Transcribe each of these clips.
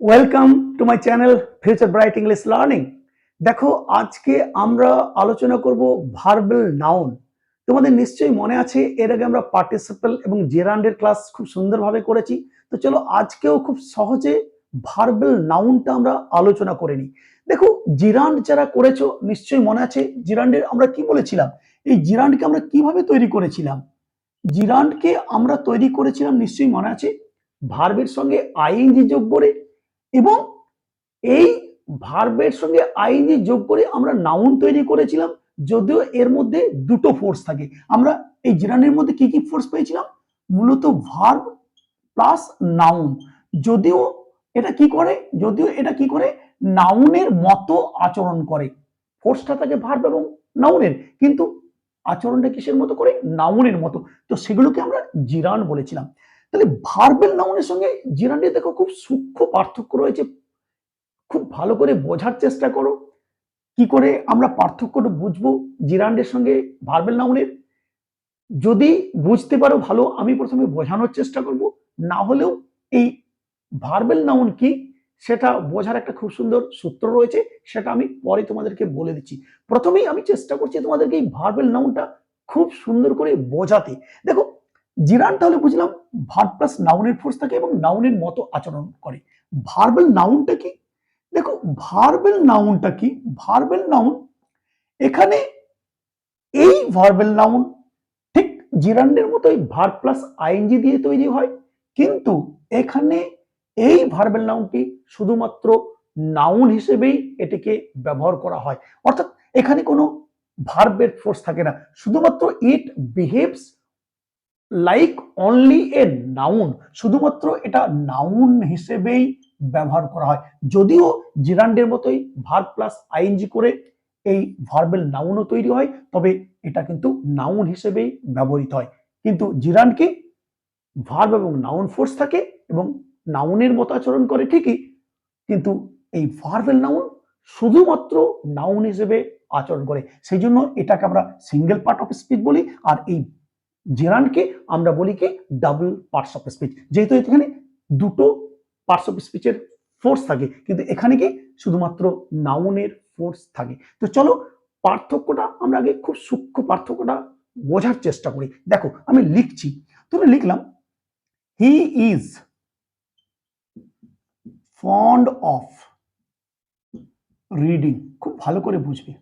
Welcome to my channel future bright English learning দেখো, আজকে আমরা আলোচনা করব ভার্বেল নাউন তোমাদের নিশ্চয়ই মনে আছে, এর আগে আমরা পার্টিসিপেল এবং জেরান্ডের ক্লাস খুব সুন্দরভাবে করেছি। তো চলো, আজকেও খুব সহজে ভার্বেল নাউনটা আমরা আলোচনা করে নিই। দেখো জিরান্ড যারা করেছ, নিশ্চয়ই মনে আছে জিরান্ডের আমরা কি বলেছিলাম? এই জিরান্ডকে আমরা কীভাবে তৈরি করেছিলাম? জিরান্ডকে আমরা তৈরি করেছিলাম, নিশ্চয়ই মনে আছে ভার্বের সঙ্গে আইএনজি যোগ করে। এবং এই ভার্বের সঙ্গে আইএনজি যোগ করে আমরা নাউন তৈরি করেছিলাম, যদিও এর মধ্যে দুটো ফোর্স থাকে। আমরা এই জিরানের মধ্যে কি কি ফোর্স পেয়েছিলাম? মূলত ভার্ব প্লাস নাউন যদিও এটা কি করে? যদিও এটা কি করে? নাউনের মতো আচরণ করে। ফোর্সটা থাকে ভার্ব এবং নাউনের কিন্তু আচরণটা কিসের মতো করে? নাউনের মতো। তো সেগুলোকে আমরা জিরান বলেছিলাম। তাহলে ভার্বেল নাউনের সঙ্গে জিরানের দেখো খুব সূক্ষ্ম পার্থক্য রয়েছে। খুব ভালো করে বোঝার চেষ্টা করো। কি করে আমরা পার্থক্যটা বুঝব জিরান্ডের সঙ্গে ভার্বেল নাউনের যদি বুঝতে পারো ভালো, আমি প্রথমে বোঝানোর চেষ্টা করব। না হলেও এই ভার্বেল নাউন কি, সেটা বোঝার একটা খুব সুন্দর সূত্র রয়েছে, সেটা আমি পরে তোমাদেরকে বলে দিচ্ছি। প্রথমেই আমি চেষ্টা করছি তোমাদেরকে এই ভার্বেল নাউনটা খুব সুন্দর করে বোঝাতে। দেখো জিরান তাহলে বুঝলাম ভার্ব প্লাস নাউনের ফোর্স থাকে এবং নাউনের মতো আচরণ করে। ভার্বেল নাউনটা কি? দেখো ভার্বেল নাউনটা কি? ভার্বেল নাউন এখানে এই ভার্বেল নাউন ঠিক জিরান্ডের মতোই ভার্ব প্লাস আইএনজি দিয়ে তৈরি হয়, কিন্তু এখানে এই ভার্বেল নাউনটি শুধুমাত্র নাউন হিসেবেই এটিকে ব্যবহার করা হয়। অর্থাৎ এখানে কোনো ভার্বের ফোর্স থাকে না। শুধুমাত্র it behaves like only a noun শুধুমাত্র এটা নাউন হিসেবেই ব্যবহার করা হয়। যদিও জিরান্ডের মতোই ভার্ব প্লাস আইএনজি করে এই ভার্বেল নাউনও তৈরি হয়, তবে এটা কিন্তু নাউন হিসেবেই ব্যবহৃত হয়। কিন্তু জিরান্ডকে ভার্ব এবং নাউন ফোর্স থাকে এবং নাউনের মতো আচরণ করে ঠিকই, কিন্তু এই ভার্বেল নাউন শুধুমাত্র নাউন হিসেবে আচরণ করে। সেই জন্য এটাকে আমরা সিঙ্গেল পার্ট অফ স্পিচ বলি, আর এই জেরানকে আমরা বলি কি ডাবল পার্টস অফ স্পিচ যেহেতু এখানে দুটো পার্টস অফ স্পিচের ফোর্স থাকে, কিন্তু এখানে কি শুধুমাত্র নাউনের ফোর্স থাকে। তো চলো পার্থক্যটা আমরা আগে খুব সূক্ষ্ম পার্থক্যটা বোঝার চেষ্টা করি। দেখো, আমি লিখছি। তুমি লিখলাম he is fond of reading খুব ভালো করে বুঝবে।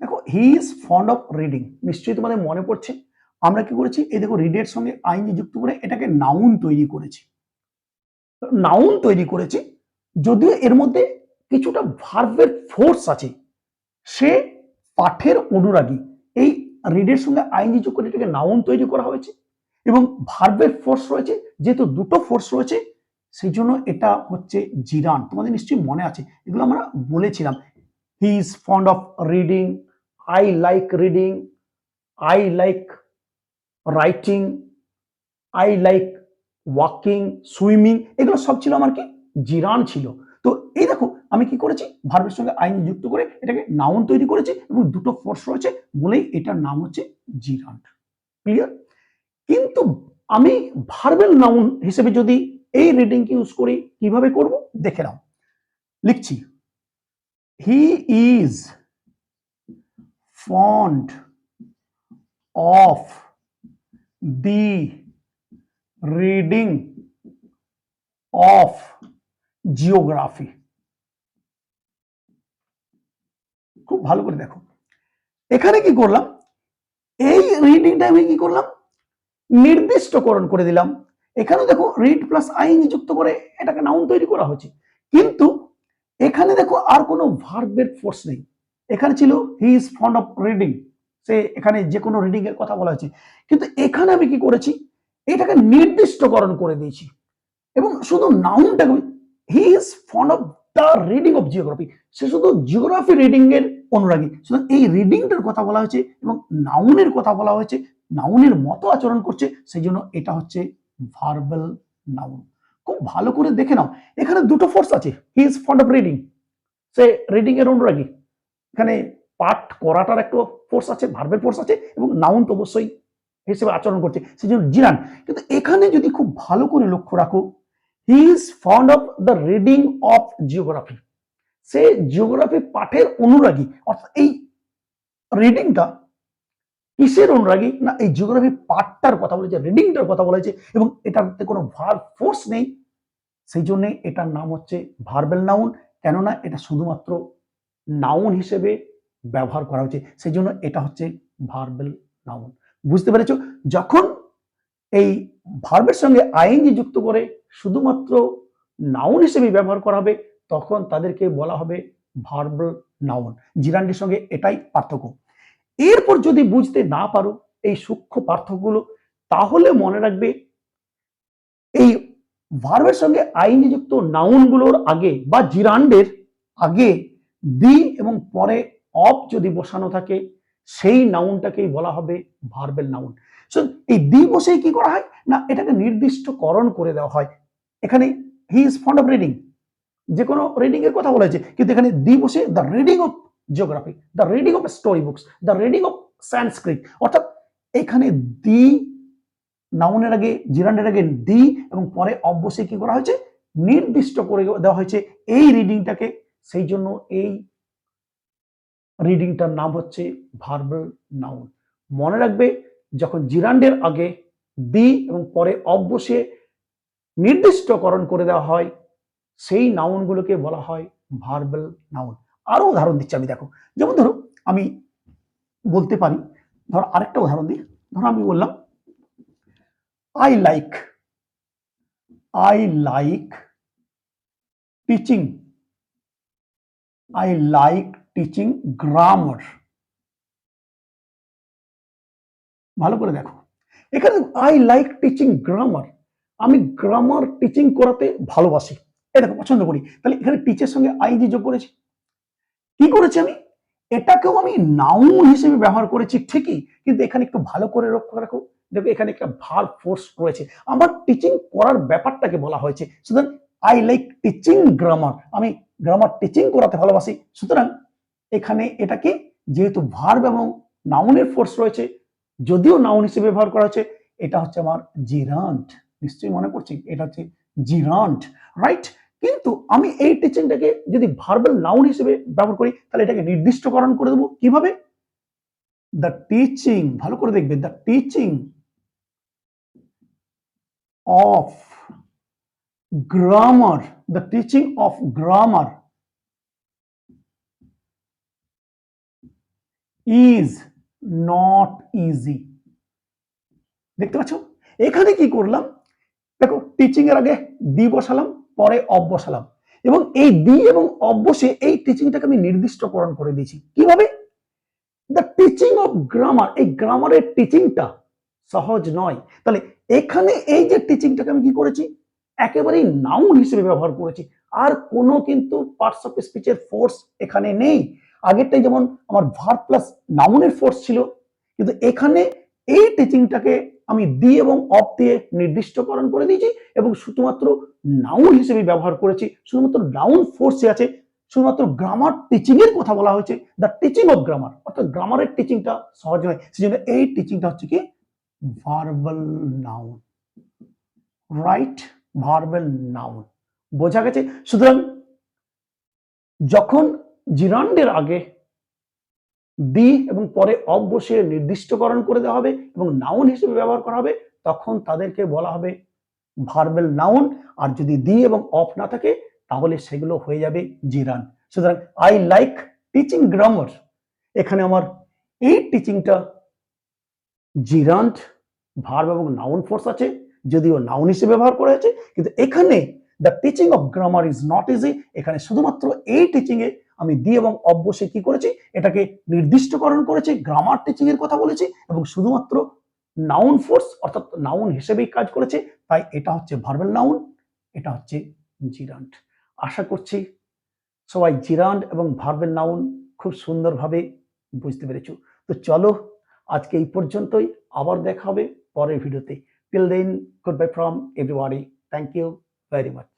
দেখো he is fond of reading নিশ্চয়ই তোমাদের মনে পড়ছে? আমরা কি করেছি? এই দেখো রিডের সঙ্গে আইনি যুক্ত করে এটাকে নাউন তৈরি করেছি। নাউন তৈরি করেছি, যদিও এর মধ্যে কিছুটা ভার্বের ফোর্স আছে। সে পাঠের অনুরাগী। এই রিডের সঙ্গে আইনি যোগ করে এটাকে নাউন তৈরি করা হয়েছে এবং ভার্বের ফোর্স রয়েছে, যেহেতু দুটো ফোর্স রয়েছে সেই জন্য এটা হচ্ছে জিরান। তোমাদের নিশ্চয়ই মনে আছে, এগুলো আমরা বলেছিলাম। He is fond of reading I like reading I like writing I like walking swimming এগুলো সব ছিল আমার কি? জিরান ছিল। তো এই দেখো, আমি কি করেছি? ভার্বের সঙ্গে আইন যুক্ত করে এটাকে নাউন তৈরি করেছি এবং দুটো ফোর্স রয়েছে বলেই এটার নাম হচ্ছে জিরান। ক্লিয়ার কিন্তু আমি ভার্বেল নাউন হিসেবে যদি এই রিডিংকে ইউজ করি, কীভাবে করব? দেখে নাও। লিখছি। He is fond of the reading of geography খুব ভালো করে দেখো। এখানে কি করলাম? এই রিডিংটা আমি কি করলাম? নির্দিষ্টকরণ করে দিলাম। এখানে দেখো রিড প্লাস আইন যুক্ত করে এটাকে নাউন তৈরি করা হচ্ছে কিন্তু এখানে দেখো আর কোনো ভার্বের ফোর্স নেই। এখানে ছিল he is fond of reading সে এখানে যে কোনো রিডিং এর কথা বলা হয়েছে। কিন্তু এখানে আমি কি করেছি? এটাকে নির্দিষ্টকরণ করে দিয়েছি। এবং শুধু নাউনটাকে he is fond of the reading of geography সে শুধু জিওগ্রাফি রিডিং এর অনুরাগী। সুতরাং এই রিডিংটার কথা বলা হয়েছে এবং নাউনের কথা বলা হয়েছে। নাউনের মতো আচরণ করছে সেই জন্য এটা হচ্ছে ভার্বাল নাউন খুব ভালো করে দেখে নাও। এখানে দুটো ফোর্স আছে। He is fond of reading say reading এর অনুরাগী। এখানে পাঠ করাটার একটা ফোর্স আছে ভার্বের ফোর্স আছে এবং নাউন তো অবশ্যই হিসেবে আচরণ করছে সেই জন্য জিরান কিন্তু এখানে যদি খুব ভালো করে লক্ষ্য রাখো he is fond of the reading of geography say geography পাঠের অনুরাগী, অর্থাৎ এই রিডিংটা কিসের অনুরাগী? না, এই জিওগ্রাফি পাঠটার কথা বলেছে রিডিংটার কথা বলেছে, এবং এটাতে কোনো ভার ফোর্স নেই। সেই জন্যে এটার নাম হচ্ছে ভার্বেল নাউন কেননা এটা শুধুমাত্র নাউন হিসেবে ব্যবহার করা হচ্ছে সেই জন্য এটা হচ্ছে ভার্বেল নাউন বুঝতে পেরেছ? যখন এই ভার্বের সঙ্গে আইএনজি যুক্ত করে শুধুমাত্র নাউন হিসেবে ব্যবহার করা হবে, তখন তাদেরকে বলা হবে ভার্বাল নাউন জিরান্ডির সঙ্গে এটাই পার্থক্য। এরপর যদি বুঝতে না পারো এই সূক্ষ্ম পার্থক্যগুলো, তাহলে মনে রাখবে এই ভার্বের সঙ্গে আইনি যুক্ত নাউনগুলোর আগে বা জিরান্ডের আগে দি এবং পরে অফ যদি বসানো থাকে, সেই নাউনটাকেই বলা হবে ভার্বেল নাউন সো এই দি বসেই কি করা হয়? না, এটাকে নির্দিষ্টকরণ করে দেওয়া হয়। এখানে he is fond of reading যে কোনো রিডিং এর কথা বলেছে কিন্তু এখানে দি বসে the reading of geography the reading of story books the reading of Sanskrit অর্থাৎ এখানে দি নাউনের আগে জিরান্ডের আগে দি এবং পরে অবশ্যই কি করা হয়েছে? নির্দিষ্ট করে দেওয়া হয়েছে এই রিডিংটাকে সেই জন্য এই রিডিংটার নাম হচ্ছে ভার্বাল নাউন। মনে রাখবে, যখন জিরান্ডের আগে দি এবং পরে অবশ্যই নির্দিষ্টকরণ করে দেওয়া হয়, সেই নাউনগুলোকে বলা হয় ভার্বাল নাউন। আরও উদাহরণ দিচ্ছি আমি, দেখো। যেমন ধরো, আমি বলতে পারি, ধরো আরেকটা উদাহরণ দিই। ধরো আমি বললাম I like I like teaching I like teaching grammar ভালো করে দেখো। এখানে আই লাইক টিচিং গ্রামার আমি গ্রামার টিচিং করাতে ভালোবাসি। এটা দেখো, পছন্দ করি। তাহলে এখানে টিচার সঙ্গে আইজি যোগ করেছি। কি করেছি আমি? এটাকেও আমি নাউন হিসেবে ব্যবহার করেছি, ঠিকই। কিন্তু এখানে একটু ভালো করে রক্ষা রাখো। দেখো, এখানে একটা ভার ফোর্স রয়েছে। আমার টিচিং করার ব্যাপারটাকে বলা হয়েছে। সুতরাং আই লাইক টিচিং গ্রামার আমি গ্রামার টিচিং করাতে ভালোবাসি। সুতরাং এখানে এটাকে যেহেতু ভার্ব এবং নাউনের ফোর্স রয়েছে, যদিও নাউন হিসেবে ব্যবহার করা হয়েছে এটা হচ্ছে আমার জিরান্ট নিশ্চয়ই মনে করছি এটা হচ্ছে জিরান্ট রাইট কিন্তু আমি এই টিচিংটাকে যদি ভার্বাল নাউন হিসেবে ব্যবহার করি, তাহলে এটাকে নির্দিষ্টকরণ করে দেবো। কীভাবে? দ্য টিচিং ভালো করে দেখবে the teaching of grammar the teaching of grammar is not easy দেখতে পাচ্ছ? এখানে কি করলাম? দেখো টিচিং এর আগে দি বসালাম, পরে অব বসালাম। এবং এই দি এবং অব বসে এই টিচিংটাকে আমি নির্দিষ্টকরণ করে দিয়েছি। কীভাবে? দ্য টিচিং অফ গ্রামার এই গ্রামারের টিচিংটা সহজ নয়। তাহলে এখানে এই যে টিচিংটাকে আমি কি করেছি? একেবারেই নাউন হিসেবে ব্যবহার করেছি। আর কোনো কিন্তু পার্টস অফ স্পিচের ফোর্স এখানে নেই। আগেরটাই যেমন আমার ভার প্লাস নাউনের ফোর্স ছিল, কিন্তু এখানে এই টিচিংটাকে আমি দি এবং অফ দিয়ে নির্দিষ্টকরণ করে দিয়েছি এবং শুধুমাত্র নাউন হিসেবে ব্যবহার করেছি। শুধুমাত্র নাউন ফোর্সে আছে, শুধুমাত্র গ্রামার টিচিং এর কথা বলা হয়েছে দ্য টিচিং অফ গ্রামার অর্থাৎ গ্রামারের টিচিংটা সহজ নয়, সেজন্য এই টিচিংটা হচ্ছে কি verbal noun right verbal noun বোঝা গেছে? সুতরাং যখন জিরান্ডের আগে দি এবং পরে বসিয়ে নির্দিষ্টকরণ করে দেওয়া হবে এবং নাউন হিসেবে ব্যবহার করা হবে, তখন তাদেরকে বলা হবে ভার্বেল নাউন আর যদি দি এবং অফ না থাকে, তাহলে সেগুলো হয়ে যাবে জিরান। সুতরাং আই লাইক টিচিং গ্রামার এখানে আমার এই টিচিংটা জিরান্ট ভার্ব এবং নাউন ফোর্স আছে, যদিও নাউন হিসেবে ব্যবহার করা হয়েছে, কিন্তু এখানে the teaching of grammar is not easy এখানে শুধুমাত্র এই টিচিং এ আমি দি এবং অবশ্যই কি করেছি? এটাকে নির্দিষ্টকরণ করেছি গ্রামার টিচিং এর কথা বলেছি এবং শুধুমাত্র নাউন ফোর্স অর্থাৎ নাউন হিসেবেই কাজ করেছে, তাই এটা হচ্ছে ভার্বেল নাউন এটা হচ্ছে জিরান্ট আশা করছি সবাই জিরান্ট এবং ভার্বেল নাউন খুব সুন্দরভাবে বুঝতে পেরেছ। তো চলো আজকে এই পর্যন্তই, আবার দেখা হবে পরের ভিডিওতে। Till then goodbye from everybody thank you very much